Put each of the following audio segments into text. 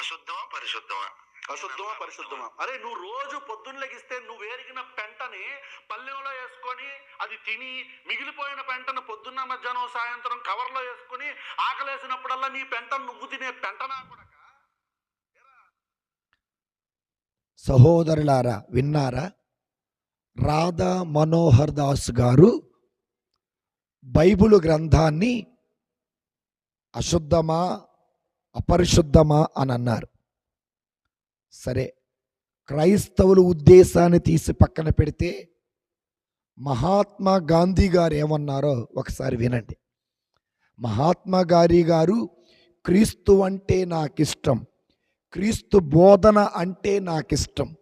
అశుద్ధమా పరిశుద్ధమా? అశుద్ధమా పరిశుద్ధమా? అరే నువ్వు రోజు పొద్దున్న లెగిస్తే నువ్వు వేరిగిన పెంటని పల్లెంలో వేసుకొని అది తిని మిగిలిపోయిన పెంటను పొద్దున్న మధ్యాహ్నం సాయంత్రం కవర్లో వేసుకొని ఆకలేసినప్పుడల్లా నీ పెంటను నువ్వు తినే పెంటనా కూడా సహోదరులారా విన్నారా? రాధా మనోహర్ దాస్ గారు బైబిల్ గ్రంథాన్ని అశుద్ధమా అపరిశుద్ధమా అని అన్నారు. సరే క్రైస్తవులు ఉద్దేశాన్ని తీసి పక్కన పెడితే మహాత్మా గాంధీ గారు ఏమన్నారో ఒకసారి వినండి. మహాత్మా గాంధీ గారు క్రీస్తు అంటే నాకిష్టం క్రీస్తు బోధన అంటే నాకిష్టం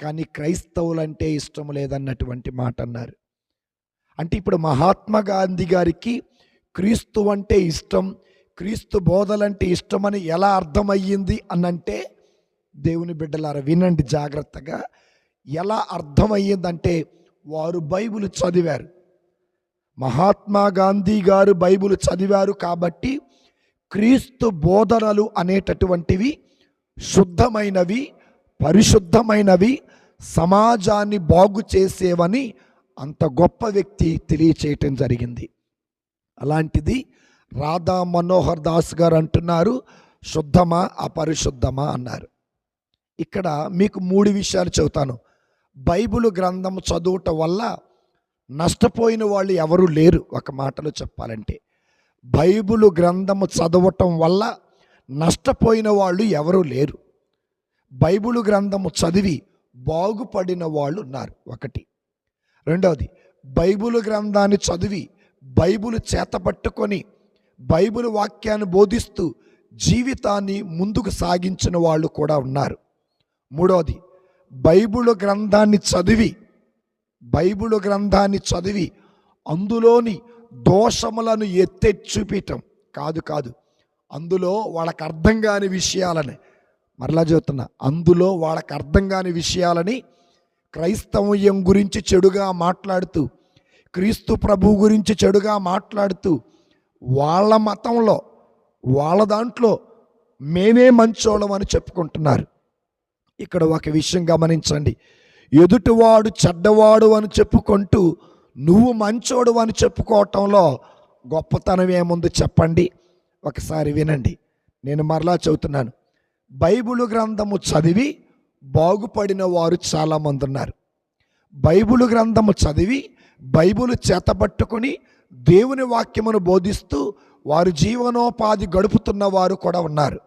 కానీ క్రైస్తవులంటే ఇష్టం లేదన్నటువంటి మాట అన్నారు. అంటే ఇప్పుడు మహాత్మా గాంధీ గారికి క్రీస్తు అంటే ఇష్టం క్రీస్తు బోధలంటే ఇష్టమని ఎలా అర్థమయ్యింది అనంటే దేవుని బిడ్డలారా వినండి జాగ్రత్తగా. ఎలా అర్థమయ్యిందంటే వారు బైబిల్ చదివారు. మహాత్మా గాంధీ గారు బైబిల్ చదివారు కాబట్టి క్రీస్తు బోధనలు అనేటటువంటివి శుద్ధమైనవి పరిశుద్ధమైనవి సమాజాన్ని బాగు చేసేవని అంత గొప్ప వ్యక్తి తెలియచేయటం జరిగింది. అలాంటిది రాధా మనోహర్ దాస్ గారు అంటున్నారు శుద్ధమా? అపరిశుద్ధమా? అన్నారు. ఇక్కడ మీకు మూడు విషయాలు చెబుతాను. బైబిల్ గ్రంథం చదువుట వల్ల నష్టపోయిన వాళ్ళు ఎవరూ లేరు ఒక మాటలో చెప్పాలంటే. బైబిల్ గ్రంథము చదవటం వల్ల నష్టపోయిన వాళ్ళు ఎవరూ లేరు. బైబిల్ గ్రంథము చదివి బాగుపడిన వాళ్ళు ఉన్నారు ఒకటి. రెండవది బైబిల్ గ్రంథాన్ని చదివి బైబిల్ చేతపట్టుకొని బైబిల్ వాక్యాన్ని బోధిస్తూ జీవితాన్ని ముందుకు సాగించిన వాళ్ళు కూడా ఉన్నారు. మూడవది బైబిల్ గ్రంథాన్ని చదివి బైబిల్ గ్రంథాన్ని చదివి అందులోని దోషములను ఎత్తే చూపించటం కాదు కాదు. అందులో వాళ్ళకి అర్థం కాని విషయాలని మరలా చెబుతున్నా అందులో వాళ్ళకి అర్థం కాని విషయాలని క్రైస్తవయం గురించి చెడుగా మాట్లాడుతూ క్రీస్తు ప్రభు గురించి చెడుగా మాట్లాడుతూ వాళ్ళ మతంలో వాళ్ళ దాంట్లో మేమే మంచోళం అని చెప్పుకుంటున్నారు. ఇక్కడ ఒక విషయం గమనించండి. ఎదుటివాడు చెడ్డవాడు అని చెప్పుకుంటూ నువ్వు మంచోడు అని చెప్పుకోవటంలో గొప్పతనం ఏముంది చెప్పండి. ఒకసారి వినండి. నేను మరలా చెబుతున్నాను. బైబిల్ గ్రంథము చదివి బాగుపడిన వారు చాలామంది ఉన్నారు. బైబిల్ గ్రంథము చదివి బైబుల్ చేతబట్టుకొని దేవుని వాక్యమును బోధిస్తూ వారు జీవనోపాధి గడుపుతున్న వారు కూడా ఉన్నారు.